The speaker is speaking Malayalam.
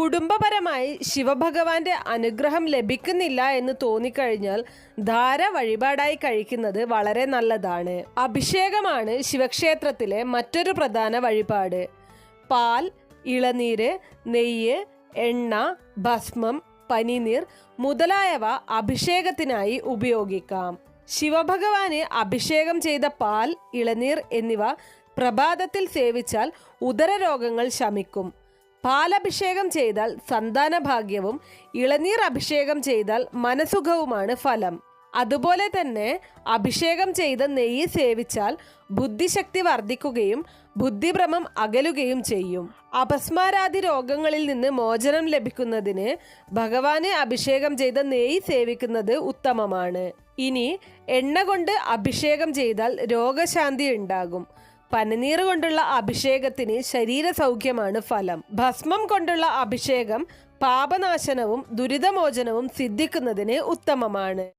കുടുംബപരമായി ശിവഭഗവാന്റെ അനുഗ്രഹം ലഭിക്കുന്നില്ല എന്ന് തോന്നിക്കഴിഞ്ഞാൽ ധാര വഴിപാടായി കഴിക്കുന്നത് വളരെ നല്ലതാണ്. അഭിഷേകമാണ് ശിവക്ഷേത്രത്തിലെ മറ്റൊരു പ്രധാന വഴിപാട്. പാൽ ഇളനീര് നെയ്യ് എണ്ണ ഭസ്മം പനിനീർ മുതലായവ അഭിഷേകത്തിനായി ഉപയോഗിക്കാം. ശിവഭഗവാന് അഭിഷേകം ചെയ്ത പാൽ ഇളനീർ എന്നിവ പ്രഭാതത്തിൽ സേവിച്ചാൽ ഉദരരോഗങ്ങൾ ശമിക്കും. പാലഭിഷേകം ചെയ്താൽ സന്താന ഭാഗ്യവും ഇളനീർ അഭിഷേകം ചെയ്താൽ മനസുഖവുമാണ് ഫലം. അതുപോലെ തന്നെ അഭിഷേകം ചെയ്ത നെയ്യ് സേവിച്ചാൽ ബുദ്ധിശക്തി വർദ്ധിക്കുകയും ബുദ്ധിഭ്രമം അകലുകയും ചെയ്യും. അപസ്മാരാദി രോഗങ്ങളിൽ നിന്ന് മോചനം ലഭിക്കുന്നതിന് ഭഗവാനെ അഭിഷേകം ചെയ്ത നെയ്യ് സേവിക്കുന്നത് ഉത്തമമാണ്. ഇനി എണ്ണ കൊണ്ട് അഭിഷേകം ചെയ്താൽ രോഗശാന്തി ഉണ്ടാകും. പനിനീർ കൊണ്ടുള്ള അഭിഷേകത്തിന് ശരീര സൗഖ്യമാണ് ഫലം. ഭസ്മം കൊണ്ടുള്ള അഭിഷേകം പാപനാശനവും ദുരിതമോചനവും സിദ്ധിക്കുന്നതിന് ഉത്തമമാണ്.